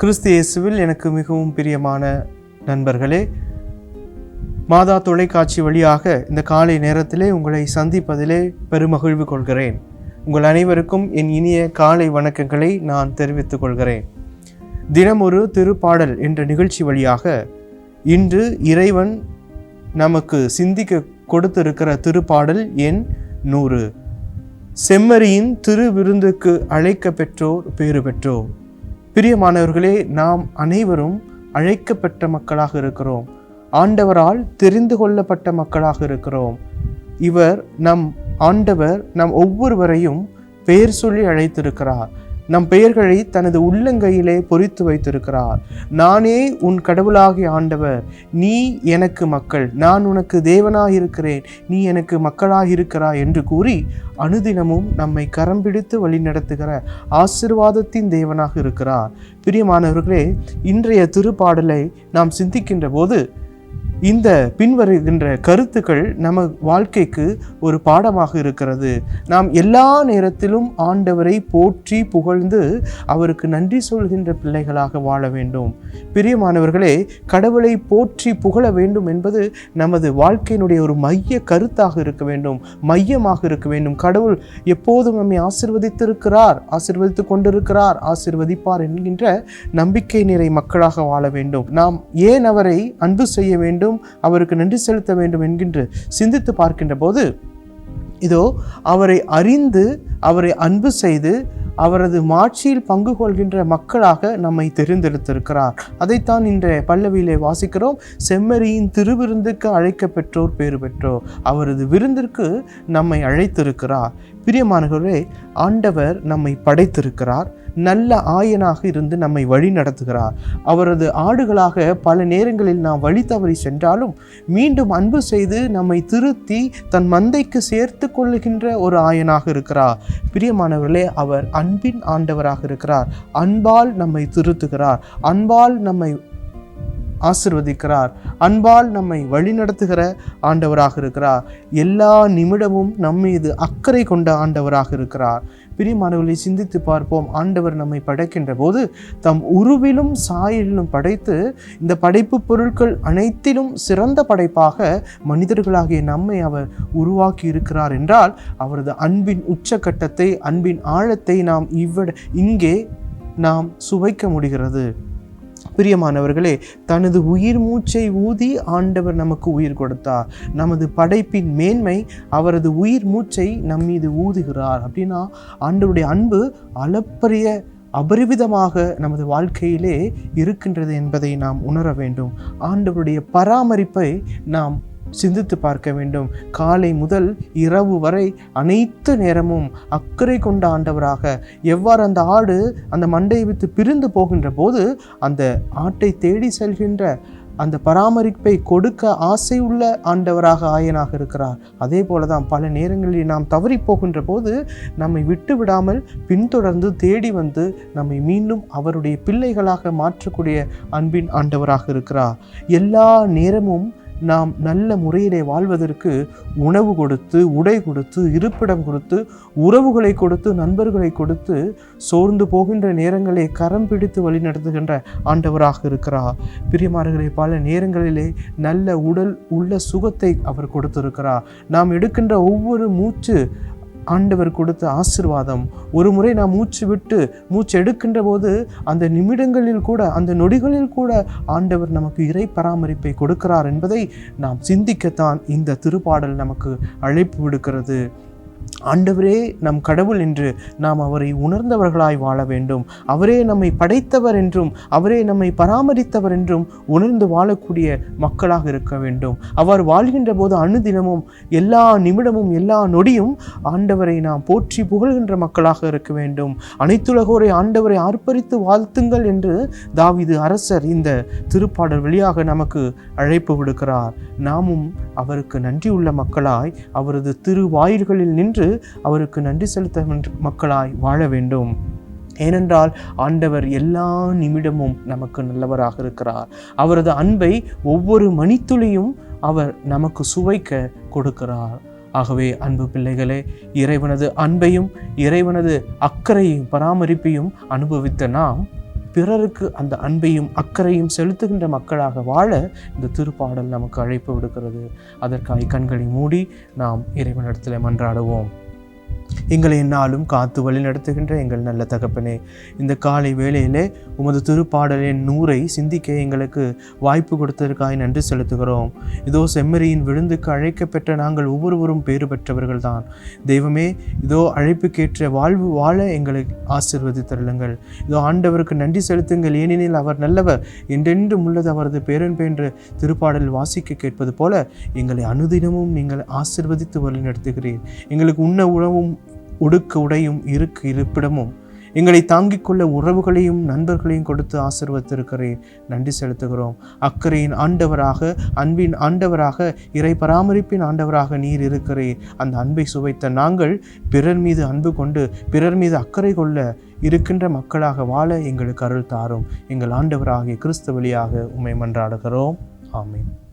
கிறிஸ்து இயேசுவில் எனக்கு மிகவும் பிரியமான நண்பர்களே மாதா தொலைக்காட்சி வழியாக இந்த காலை நேரத்திலே உங்களை சந்திப்பதிலே பெருமகிழ்வு கொள்கிறேன். உங்கள் அனைவருக்கும் என் இனிய காலை வணக்கங்களை நான் தெரிவித்துக் கொள்கிறேன். தினமொரு திருப்பாடல் என்ற நிகழ்ச்சி வழியாக இன்று இறைவன் நமக்கு சிந்திக்க கொடுத்திருக்கிற திருப்பாடல் எண் நூறு. செம்மறியின் திருவிருந்துக்கு அழைக்க பெற்றோர் பேறு பெற்றோர் பிரியமானவர்களே நாம் அனைவரும் அழைக்கப்பட்ட மக்களாக இருக்கிறோம். ஆண்டவரால் தெரிந்து கொள்ளப்பட்ட மக்களாக இருக்கிறோம். இவர் நம் ஆண்டவர் நம் ஒவ்வொருவரையும் பெயர் சொல்லி அழைத்திருக்கிறார். நம் பெயர்களை தனது உள்ளங்கையிலே பொறித்து வைத்திருக்கிறார். நானே உன் கடவுளாகிய ஆண்டவர். நீ எனக்கு மக்கள். நான் உனக்கு தேவனாக இருக்கிறேன் நீ எனக்கு மக்களாக இருக்கிறாய் என்று கூறி அனுதினமும் நம்மை கரம் பிடித்து வழிநடத்துகிற ஆசிர்வாதத்தின் தேவனாக இருக்கிறார். பிரியமானவர்களே இன்றைய திருப்பாடலை நாம் சிந்திக்கின்ற போது இந்த பின்வருகின்ற கருத்துக்கள் நம்ம வாழ்க்கைக்கு ஒரு பாடமாக இருக்கிறது. நாம் எல்லா நேரத்திலும் ஆண்டவரை போற்றி புகழ்ந்து அவருக்கு நன்றி சொல்கின்ற பிள்ளைகளாக வாழ வேண்டும். பிரியமானவர்களே கடவுளை போற்றி புகழ வேண்டும் என்பது நமது வாழ்க்கையினுடைய ஒரு மைய கருத்தாக இருக்க வேண்டும் மையமாக இருக்க வேண்டும். கடவுள் எப்போதும் நம்மை ஆசிர்வதித்திருக்கிறார் ஆசிர்வதித்து கொண்டிருக்கிறார் ஆசிர்வதிப்பார் என்கின்ற நம்பிக்கை நிறை மக்களாக வாழ வேண்டும். நாம் ஏன் அவரை அன்பு செய்ய வேண்டும்? அவருக்கு நன்றி செலுத்த வேண்டும் என்கின்ற சிந்தித்து பார்க்கின்ற போது இதோ அவரை அறிந்து அவரை அன்பு செய்து அவரது மாட்சியில் பங்கு கொள்கின்ற மக்களாக நம்மை தெரிந்தெடுத்திருக்கிறார். அதைத்தான் இன்றைய பல்லவியிலே வாசிக்கிறோம். செம்மறியின் திருவிருந்துக்கு அழைக்க பெற்றோர் பேறு பெற்றோர். அவரது விருந்திற்கு நம்மை அழைத்திருக்கிறார். பிரியமானவர்களே ஆண்டவர் நம்மை படைத்திருக்கிறார். நல்ல ஆயனாக இருந்து நம்மை வழி நடத்துகிறார். அவரது ஆடுகளாக பல நேரங்களில் நாம் வழி தவறி சென்றாலும் மீண்டும் அன்பு செய்து நம்மை திருத்தி தன் மந்தைக்கு சேர்த்து கொள்ளுகின்ற ஒரு ஆயனாக இருக்கிறார். பிரியமானவர்களே அவர் அன்பின் ஆண்டவராக இருக்கிறார். அன்பால் நம்மை திருத்துகிறார். அன்பால் நம்மை ஆசிர்வதிக்கிறார். அன்பால் நம்மை வழிநடத்துகிற ஆண்டவராக இருக்கிறார். எல்லா நிமிடமும் நம்மீது அக்கறை கொண்ட ஆண்டவராக இருக்கிறார். பிரியமானவர்களை சிந்தித்து பார்ப்போம். ஆண்டவர் நம்மை படைக்கின்ற போது தம் உருவிலும் சாயலிலும் படைத்து இந்த படைப்பு பொருட்கள் அனைத்திலும் சிறந்த படைப்பாக மனிதர்களாகிய நம்மை அவர் உருவாக்கி இருக்கிறார் என்றால் அவரது அன்பின் உச்சக்கட்டத்தை அன்பின் ஆழத்தை நாம் இவ்விட இங்கே நாம் சுவைக்க முடிகிறது. பிரியமானவர்களே தனது உயிர் மூச்சை ஊதி ஆண்டவர் நமக்கு உயிர் கொடுத்தார். நமது படைப்பின் மேன்மை அவரது உயிர் மூச்சை நம் மீது ஊதுகிறார் அப்படின்னா ஆண்டவருடைய அன்பு அளப்பரிய அபரிவிதமாக நமது வாழ்க்கையிலே இருக்கின்றது என்பதை நாம் உணர வேண்டும். ஆண்டவருடைய பராமரிப்பை நாம் சிந்தித்து பார்க்க வேண்டும். காலை முதல் இரவு வரை அனைத்து நேரமும் அக்கறை கொண்ட ஆண்டவராக எவ்வாறு அந்த ஆடு அந்த மண்டையை விட்டு பிரிந்து போகின்ற போது அந்த ஆட்டை தேடி செல்கின்ற அந்த பராமரிப்பை கொடுக்க ஆசை உள்ள ஆண்டவராக ஆயனாக இருக்கிறார். அதே போல தான் பல நேரங்களில் நாம் தவறி போகின்ற போது நம்மை விட்டு விடாமல் பின்தொடர்ந்து தேடி வந்து நம்மை மீண்டும் அவருடைய பிள்ளைகளாக மாற்றக்கூடிய அன்பின் ஆண்டவராக இருக்கிறார். எல்லா நேரமும் நாம் நல்ல முறையிலே வாழ்வதற்கு உணவு கொடுத்து உடை கொடுத்து இருப்பிடம் கொடுத்து உறவுகளை கொடுத்து நண்பர்களை கொடுத்து சோர்ந்து போகின்ற நேரங்களை கரம் பிடித்து வழி நடத்துகின்ற ஆண்டவராக இருக்கிறார். பிரியமானவர்களே பல நேரங்களிலே நல்ல உடல் உள்ள சுகத்தை அவர் கொடுத்திருக்கிறார். நாம் எடுக்கின்ற ஒவ்வொரு மூச்சு ஆண்டவர் கொடுத்த ஆசிர்வாதம். ஒரு முறை நாம் மூச்சு விட்டு மூச்சு எடுக்கின்ற போது அந்த நிமிடங்களில் கூட அந்த நொடிகளில் கூட ஆண்டவர் நமக்கு இறை பராமரிப்பை கொடுக்கிறார் என்பதை நாம் சிந்திக்கத்தான் இந்த திருப்பாடல் நமக்கு அழைப்பு விடுக்கிறது. ஆண்டவரே நம் கடவுள் என்று நாம் அவரை உணர்ந்தவர்களாய் வாழ வேண்டும். அவரே நம்மை படைத்தவர் என்றும் அவரே நம்மை பராமரித்தவர் என்றும் உணர்ந்து வாழக்கூடிய மக்களாக இருக்க வேண்டும். அவர் வாழ்கின்ற போது அணுதினமும் எல்லா நிமிடமும் எல்லா நொடியும் ஆண்டவரை நாம் போற்றி புகழ்கின்ற மக்களாக இருக்க வேண்டும். அனைத்துலகோரை ஆண்டவரை ஆர்ப்பரித்து வாழ்த்துங்கள் என்று தாவிது அரசர் இந்த திருப்பாடல் வழியாக நமக்கு அழைப்பு விடுக்கிறார். நாமும் அவருக்கு நன்றியுள்ள மக்களாய் அவரது திருவாயில்களில் நின்று அவருக்கு நன்றி செலுத்த மக்களாய் வாழ வேண்டும். ஏனென்றால் ஆண்டவர் எல்லா நிமிடமும் நமக்கு நல்லவராக இருக்கிறார். அவரது அன்பை ஒவ்வொரு மணித்துளியும் அவர் நமக்கு சுவைக்க கொடுக்கிறார். ஆகவே அன்பு பிள்ளைகளே இறைவனது அன்பையும் இறைவனது அக்கறையும் பராமரிப்பையும் அனுபவித்த நாம் பிறருக்கு அந்த அன்பையும் அக்கறையும் செலுத்துகின்ற மக்களாக வாழ இந்த திருப்பாடல் நமக்கு அழைப்பு விடுக்கிறது. அதற்காக கண்களை மூடி நாம் இறைவனிடத்தில் மன்றாடுவோம். எங்களை என்னாலும் காத்து வழி நடத்துகின்ற எங்கள் நல்ல தகப்பனே. இந்த காலை வேளையிலே உமது திருப்பாடலின் நூறை சிந்திக்க எங்களுக்கு வாய்ப்பு கொடுத்ததற்காக நன்றி செலுத்துகிறோம். இதோ செம்மறியின் விழுந்துக்கு அழைக்கப்பெற்ற நாங்கள் ஒவ்வொருவரும் பேறு பெற்றவர்கள் தான் தெய்வமே இதோ அழைப்புக்கேற்ற வாழ்வு வாழ எங்களை ஆசிர்வதித்தருளுங்கள் இதோ ஆண்டவருக்கு நன்றி செலுத்துங்கள். ஏனெனில் அவர் நல்லவர் என்றென்றும் உள்ளது அவரது பேரன்பு என்று திருப்பாடல் வாசிக்க கேட்பது போல எங்களை அனுதினமும் நீங்கள் ஆசிர்வதித்து வழி நடத்துகிறீர் எங்களுக்கு உண்ண உணவும் உடுக்க உடையும் இருக்கு இருப்பிடமும். எங்களை தாங்கிக் கொள்ள உறவுகளையும் நண்பர்களையும் கொடுத்து ஆசிர்வத்திருக்கிறேன் நன்றி செலுத்துகிறோம். அக்கறையின் ஆண்டவராக அன்பின் ஆண்டவராக இறை பராமரிப்பின் ஆண்டவராக நீர் இருக்கிறேன் அந்த அன்பை சுவைத்த நாங்கள் பிறர் மீது அன்பு கொண்டு பிறர் மீது அக்கறை கொள்ள இருக்கின்ற மக்களாக வாழ எங்களுக்கு அருள் தாரும். எங்கள் ஆண்டவராகிய கிறிஸ்து வழியாக உம்மை மன்றாடுகிறோம். ஆமீன்.